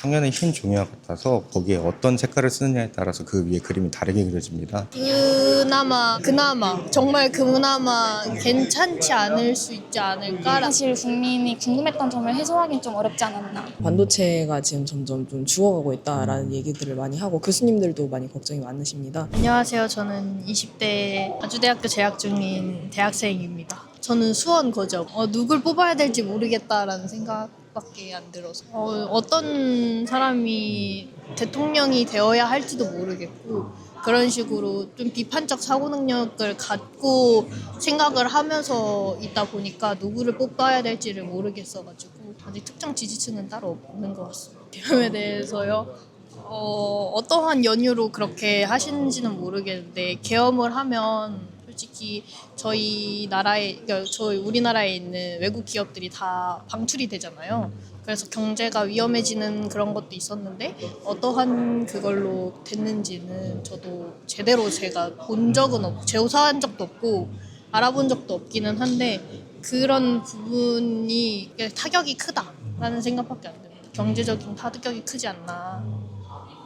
청년의 힘 종이와 같아서 거기에 어떤 색깔을 쓰느냐에 따라서 그 위에 그림이 다르게 그려집니다. 그나마 그나마 정말 그나마 괜찮지 않을 수 있지 않을까라 사실 국민이 궁금했던 점을 해소하기는 좀 어렵지 않았나. 반도체가 지금 점점 좀 죽어가고 있다라는 얘기들을 많이 하고 교수님들도 많이 걱정이 많으십니다. 안녕하세요. 저는 20대 아주대학교 재학 중인 대학생입니다. 저는 수원 거죠. 어, 누굴 뽑아야 될지 모르겠다라는 생각밖에 안 들어서 어, 떤 사람이 대통령이 되어야 할지도 모르겠고 그런 식으로 좀 비판적 사고 능력을 갖고 생각을 하면서 있다 보니까 누구를 뽑아야 될지를 모르겠어가지고 아직 특정 지지층은 따로 없는 것 같습니다. 계엄에 대해서요. 어, 어떠한 연유로 그렇게 하시는지는 모르겠는데 계엄을 하면 솔직히 저희 나라에 그러니까 저희 우리나라에 있는 외국 기업들이 다 방출이 되잖아요. 그래서 경제가 위험해지는 그런 것도 있었는데 어떠한 그걸로 됐는지는 저도 제대로 제가 본 적은 없고 조사한 적도 없고 알아본 적도 없기는 한데 그런 부분이 타격이 크다라는 생각밖에 안 듭니다. 경제적인 타격이 크지 않나.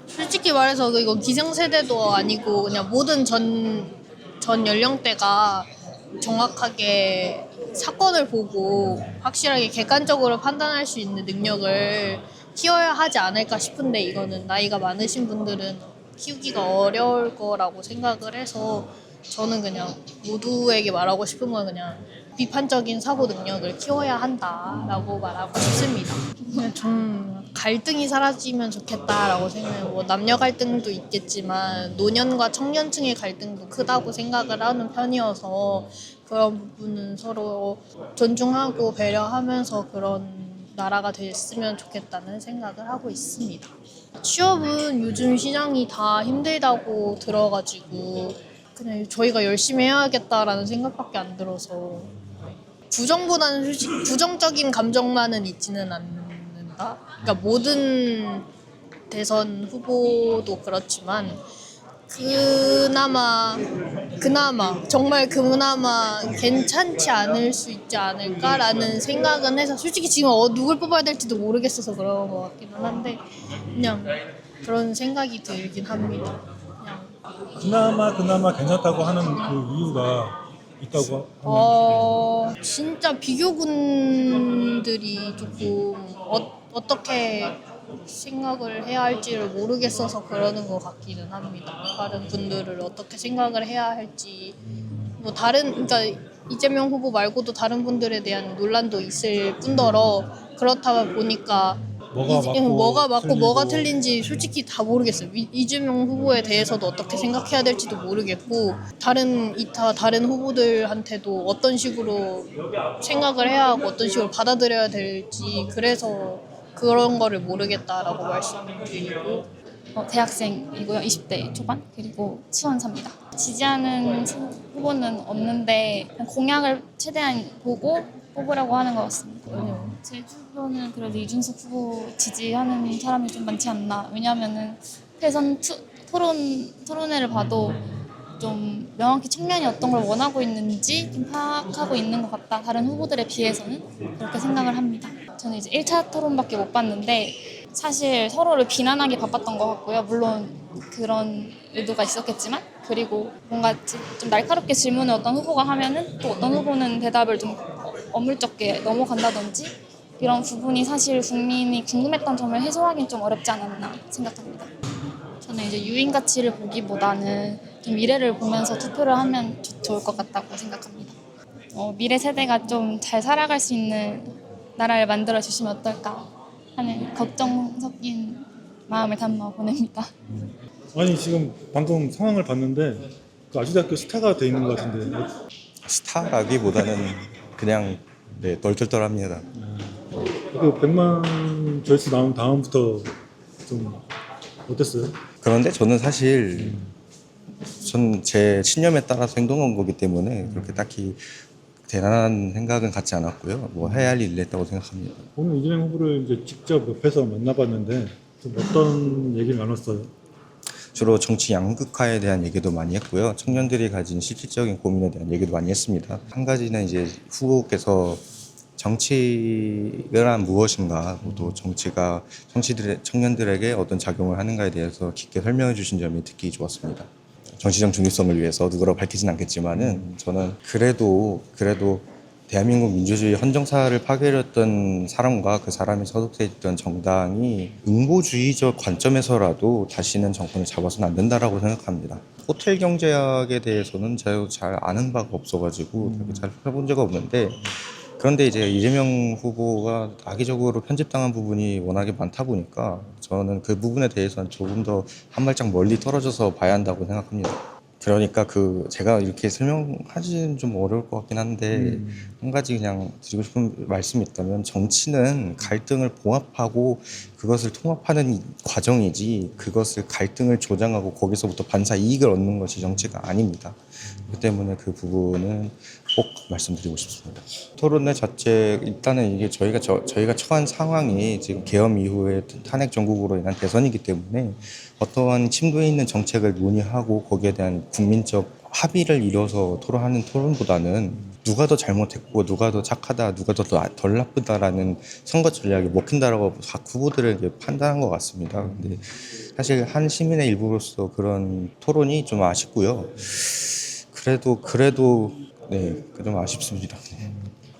솔직히 말해서 이거 기성세대도 아니고 그냥 모든 전, 전 연령대가 정확하게 사건을 보고 확실하게 객관적으로 판단할 수 있는 능력을 키워야 하지 않을까 싶은데 이거는 나이가 많으신 분들은 키우기가 어려울 거라고 생각을 해서 저는 그냥 모두에게 말하고 싶은 건 그냥 비판적인 사고 능력을 키워야 한다라고 말하고 싶습니다. 좀 갈등이 사라지면 좋겠다라고 생각해요. 뭐 남녀 갈등도 있겠지만 노년과 청년층의 갈등도 크다고 생각을 하는 편이어서 그런 부분은 서로 존중하고 배려하면서 그런 나라가 됐으면 좋겠다는 생각을 하고 있습니다. 취업은 요즘 시장이 다 힘들다고 들어가지고 그냥 저희가 열심히 해야겠다라는 생각밖에 안 들어서 부정보다는 솔직히 부정적인 감정만은 있지는 않는다. 그러니까 모든 대선 후보도 그렇지만 그나마 그나마 정말 그나마 괜찮지 않을 수 있지 않을까라는 생각은 해서 솔직히 지금 어, 누굴 뽑아야 될지도 모르겠어서 그런 것 같기는 한데 그냥 그런 생각이 들긴 합니다. 그나마 그나마 괜찮다고 하는 그 이유가 있다고 어 진짜 비교군들이 조금 어, 어떻게 생각을 해야 할지를 모르겠어서 그러는 것 같기는 합니다. 다른 분들을 어떻게 생각을 해야 할지 뭐 다른 그러니까 이재명 후보 말고도 다른 분들에 대한 논란도 있을 뿐더러 그렇다 보니까 뭐가 이제- 맞고 뭐가 맞고 틀리고. 뭐가 틀린지 솔직히 다 모르겠어요. 이- 이재명 후보에 대해서도 어떻게 생각해야 될지도 모르겠고 다른 이타 다른 후보들한테도 어떤 식으로 생각을 해야 하고 어떤 식으로 받아들여야 될지 그래서 그런 거를 모르겠다라고 말씀드리고 어, 대학생이고요. 20대 초반. 그리고 수원 삽니다. 지지하는 후보는 없는데 공약을 최대한 보고 뽑으라고 하는 것 같습니다. 제 주변은 그래도 이준석 후보 지지하는 사람이 좀 많지 않나. 왜냐하면은 대선 투, 토론 토론회를 봐도 좀 명확히 청년이 어떤 걸 원하고 있는지 좀 파악하고 있는 것 같다. 다른 후보들에 비해서는 그렇게 생각을 합니다. 저는 이제 1차 토론밖에 못 봤는데 사실 서로를 비난하기 바빴던 것 같고요. 물론 그런 의도가 있었겠지만 그리고 뭔가 좀 날카롭게 질문을 어떤 후보가 하면은 또 어떤 후보는 대답을 좀 어물쩍게 넘어간다든지 이런 부분이 사실 국민이 궁금했던 점을 해소하기는 좀 어렵지 않았나 생각합니다. 저는 이제 유인 가치를 보기보다는 좀 미래를 보면서 투표를 하면 좋- 좋을 것 같다고 생각합니다. 어, 미래 세대가 좀 잘 살아갈 수 있는 나라를 만들어 주시면 어떨까 하는 걱정 섞인 마음을 담아 보냅니다. 아니 지금 방금 상황을 봤는데 그 아주대학교 스타가 돼 있는 것 같은데 스타라기보다는 그냥 네, 덜덜덜합니다. 그 100만 조회수 나온 다음부터 좀 어땠어요? 그런데 저는 사실 전 제 신념에 따라서 행동한 거기 때문에 그렇게 딱히 대단한 생각은 갖지 않았고요. 뭐 해야 할 일을 했다고 생각합니다. 오늘 이재명 후보를 이제 직접 옆에서 만나봤는데 좀 어떤 얘기를 나눴어요? 주로 정치 양극화에 대한 얘기도 많이 했고요. 청년들이 가진 실질적인 고민에 대한 얘기도 많이 했습니다. 한 가지는 이제 후보께서 정치란 무엇인가, 또 정치가 청취들의 청년들에게 어떤 작용을 하는가에 대해서 깊게 설명해 주신 점이 특히 좋았습니다. 정치적 중립성을 위해서 누구라고 밝히진 않겠지만은 저는 그래도 그래도 대한민국 민주주의 헌정사를 파괴했던 사람과 그 사람이 소속돼 있던 정당이 응보주의적 관점에서라도 다시는 정권을 잡아서는 안 된다라고 생각합니다. 호텔 경제학에 대해서는 제가 잘 아는 바가 없어가지고 잘 해본 적 없는데 그런데 이제 이재명 후보가 악의적으로 편집당한 부분이 워낙에 많다 보니까 저는 그 부분에 대해서는 조금 더 한 발짝 멀리 떨어져서 봐야 한다고 생각합니다. 그러니까 그 제가 이렇게 설명하기는 좀 어려울 것 같긴 한데 한 가지 그냥 드리고 싶은 말씀이 있다면 정치는 갈등을 봉합하고 그것을 통합하는 과정이지 그것을 갈등을 조장하고 거기서부터 반사 이익을 얻는 것이 정치가 아닙니다. 그 때문에 그 부분은 꼭 말씀드리고 싶습니다. 토론회 자체 일단은 이게 저희가 저, 저희가 처한 상황이 지금 계엄 이후에 탄핵 전국으로 인한 대선이기 때문에 어떠한 침도에 있는 정책을 논의하고 거기에 대한 국민적 합의를 이뤄서 토론하는 토론보다는 누가 더 잘못했고 누가 더 착하다 누가 더 덜 나쁘다라는 선거 전략이 먹힌다라고 각 후보들에게 판단한 것 같습니다. 근데 사실 한 시민의 일부로서 그런 토론이 좀 아쉽고요. 그래도 그래도 네, 좀 아쉽습니다. 네.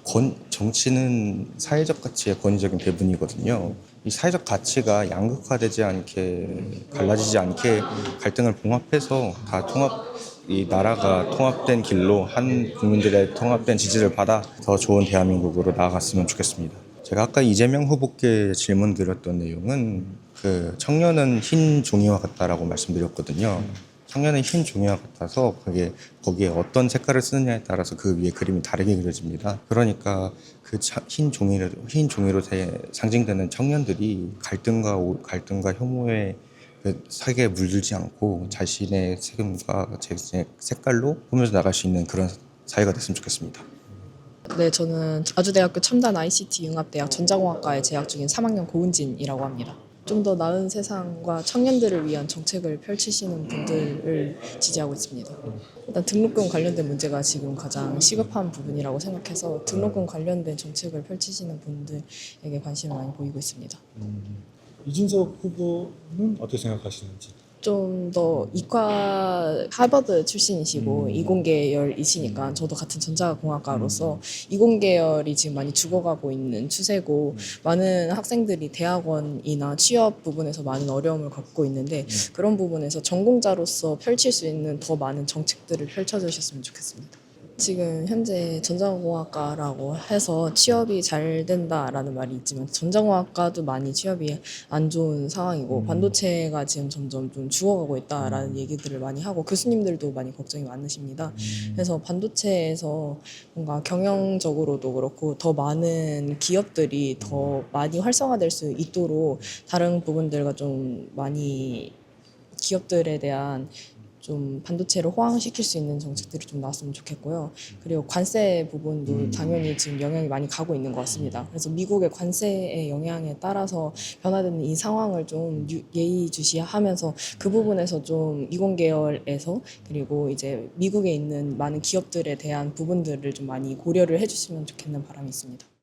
권, 정치는 사회적 가치의 권위적인 배분이거든요. 이 사회적 가치가 양극화되지 않게 갈라지지 않게 갈등을 봉합해서 다 통합 이 나라가 통합된 길로 한 국민들의 통합된 지지를 받아 더 좋은 대한민국으로 나아갔으면 좋겠습니다. 제가 아까 이재명 후보께 질문 드렸던 내용은 그 청년은 흰 종이와 같다라고 말씀드렸거든요. 청년은 흰 종이와 같아서 그게 거기에 어떤 색깔을 쓰느냐에 따라서 그 위에 그림이 다르게 그려집니다. 그러니까 그 흰 종이로 흰 종이로 대- 상징되는 청년들이 갈등과 오- 갈등과 혐오의 그 사기에 물들지 않고 자신의 책임과 자신의 색깔로 꾸며져 나갈 수 있는 그런 사회가 됐으면 좋겠습니다. 네, 저는 아주대학교 첨단 ICT 융합대학 전자공학과에 재학 중인 3학년 고은진이라고 합니다. 좀 더 나은 세상과 청년들을 위한 정책을 펼치시는 분들을 지지하고 있습니다. 일단 등록금 관련된 문제가 지금 가장 시급한 부분이라고 생각해서 등록금 관련된 정책을 펼치시는 분들에게 관심을 많이 보이고 있습니다. 이준석 후보는 어떻게 생각하시는지. 좀 더 이과 하버드 출신이시고 음. 이공계열이시니까 저도 같은 전자공학과로서 이공계열이 지금 많이 죽어가고 있는 추세고 많은 학생들이 대학원이나 취업 부분에서 많은 어려움을 겪고 있는데 그런 부분에서 전공자로서 펼칠 수 있는 더 많은 정책들을 펼쳐주셨으면 좋겠습니다. 지금 현재 전자공학과라고 해서 취업이 잘 된다라는 말이 있지만 전자공학과도 많이 취업이 안 좋은 상황이고 음. 반도체가 지금 점점 좀 죽어가고 있다라는 얘기들을 많이 하고 교수님들도 많이 걱정이 많으십니다. 그래서 반도체에서 뭔가 경영적으로도 그렇고 더 많은 기업들이 더 많이 활성화될 수 있도록 다른 부분들과 좀 많이 기업들에 대한 좀 반도체를 호황시킬 수 있는 정책들이 좀 나왔으면 좋겠고요. 그리고 관세 부분도 당연히 지금 영향이 많이 가고 있는 것 같습니다. 그래서 미국의 관세의 영향에 따라서 변화되는 이 상황을 좀 유- 예의주시하면서 그 부분에서 좀 이공 계열에서 그리고 이제 미국에 있는 많은 기업들에 대한 부분들을 좀 많이 고려를 해주시면 좋겠는 바람이 있습니다.